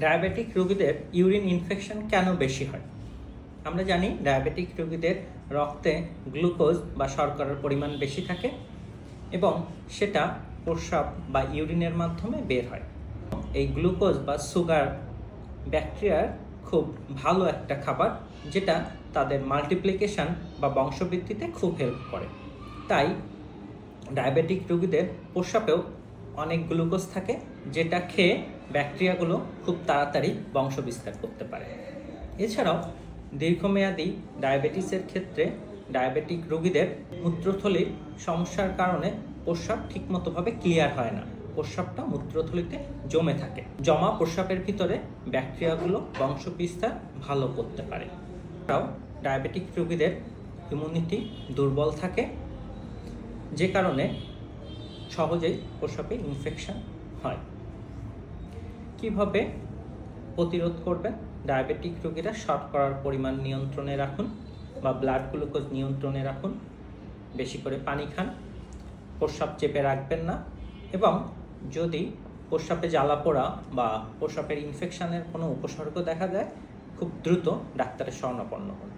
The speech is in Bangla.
ডায়াবেটিক রোগীদের ইউরিন ইনফেকশন কেন বেশি হয়? আমরা জানি ডায়াবেটিক রোগীদের রক্তে গ্লুকোজ বা শর্করার পরিমাণ বেশি থাকে এবং সেটা প্রস্রাব বা ইউরিনের মাধ্যমে বের হয়। এই গ্লুকোজ বা সুগার ব্যাকটেরিয়ার খুব ভালো একটা খাবার যেটা তাদের মাল্টিপ্লিকেশন বা বংশবৃদ্ধিতে খুব হেল্প করে। তাই ডায়াবেটিক রোগীদের প্রস্রাবেও অনেক গ্লুকোজ থাকে যেটা খেয়ে ব্যাকটেরিয়াগুলো খুব তাড়াতাড়ি বংশবিস্তার করতে পারে। এছাড়াও দীর্ঘমেয়াদী ডায়াবেটিসের ক্ষেত্রে ডায়াবেটিক রোগীদের মূত্রথলির সমস্যার কারণে প্রস্রাব ঠিকমতোভাবে ক্লিয়ার হয় না। প্রস্রাবটা মূত্রথলিতে জমে থাকে। জমা প্রস্রাবের ভিতরে ব্যাকটেরিয়াগুলো বংশবিস্তার ভালো করতে পারে। তাও ডায়াবেটিক রোগীদের ইমিউনিটি দুর্বল থাকে, যে কারণে সহজেই প্রস্রাবে ইনফেকশন হয়। কীভাবে প্রতিরোধ করবেন ডায়াবেটিক রোগীরা শর্করার পরিমাণ নিয়ন্ত্রণে রাখুন বা ব্লাড গ্লুকোজ নিয়ন্ত্রণে রাখুন। বেশি করে পানি খান, প্রস্রাব চেপে রাখবেন না এবং যদি প্রস্রাবে জ্বালা পোড়া বা প্রস্রাবের ইনফেকশনের কোনো উপসর্গ দেখা যায় খুব দ্রুত ডাক্তারের শরণাপন্ন হন।